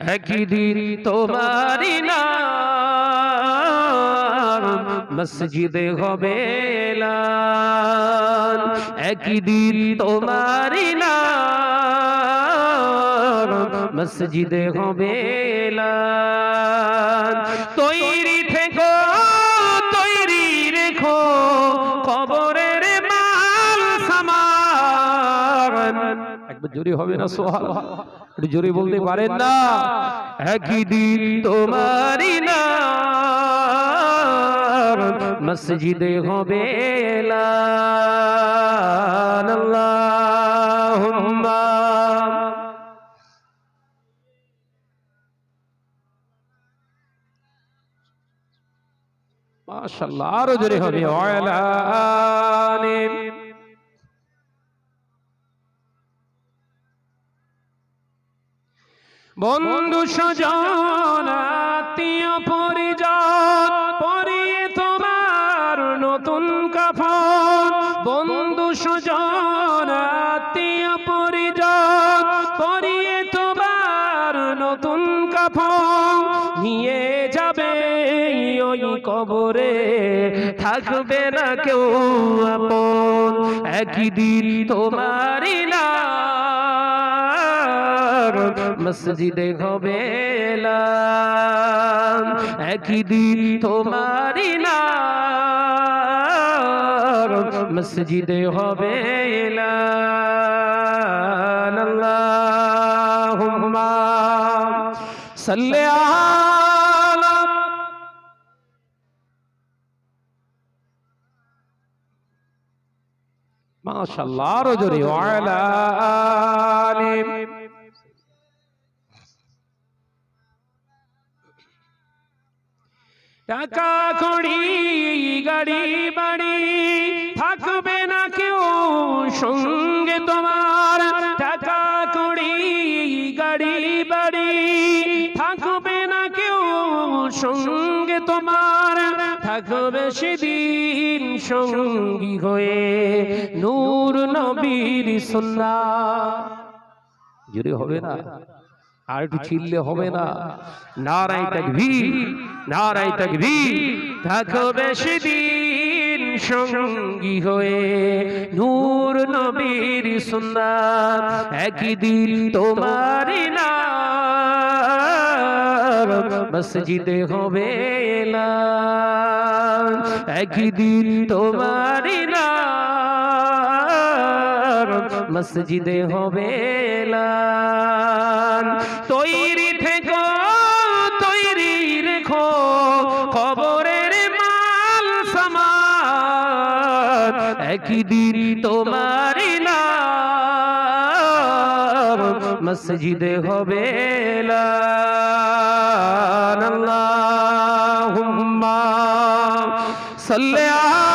একদিন তোমারি নাম মসজিদে হবে এলান। একদিন তোমারি নাম মসজিদে হবে এলান। তৈরি একবার জোরে হবে না সোহাল একটু জোরে বলতে পারেন না। একই দিন তোমারই না মসজিদে হবে মাশাআল্লাহ আরও জোরে হবে। ওয়ালানিম বন্ধু সজন আত্মীয় পরিজন, পরিয়ে তোমার নতুন কাফন। বন্ধু সজন আত্মীয় পরিজন, পরিয়ে তোমার নতুন কাফন। নিয়ে যাবে ওই কবরে, থাকবে না কেউ আপন। একই দিন তোমারই না মসজিদে হবে এলান। একই দিন তোমারই নাম মসজিদে হবে সাল্লি আলা মাশাআল্লাহ, আরও জোরে। ওয়ালা আলিম। টাকা কড়ি গাড়ি, বাড়ি থাকবে না কেউ সঙ্গে তোমার। টাকা কড়ি গাড়ি, বাড়ি থাকবে না কেউ সঙ্গে তোমার। থাকবে সেদিন সঙ্গী হয়ে নূর নবীর সুন্না জুড়ে হবে না? আর একটু চিল্লে হবে না। নারাই তাকবীর নারাই তাকবীর। থাকবে সেদিন সঙ্গী হয়ে। নূর নবীর সুন্নাত। একই দিন তোমারই নাম। মসজিদে হবে। একই দিন তোমারই নাম। মসজিদে হবে এলান। সামান একই দিন তোমারই নাম মসজিদে হবে এলান। আল্লাহুম্মা সাল্লি আলা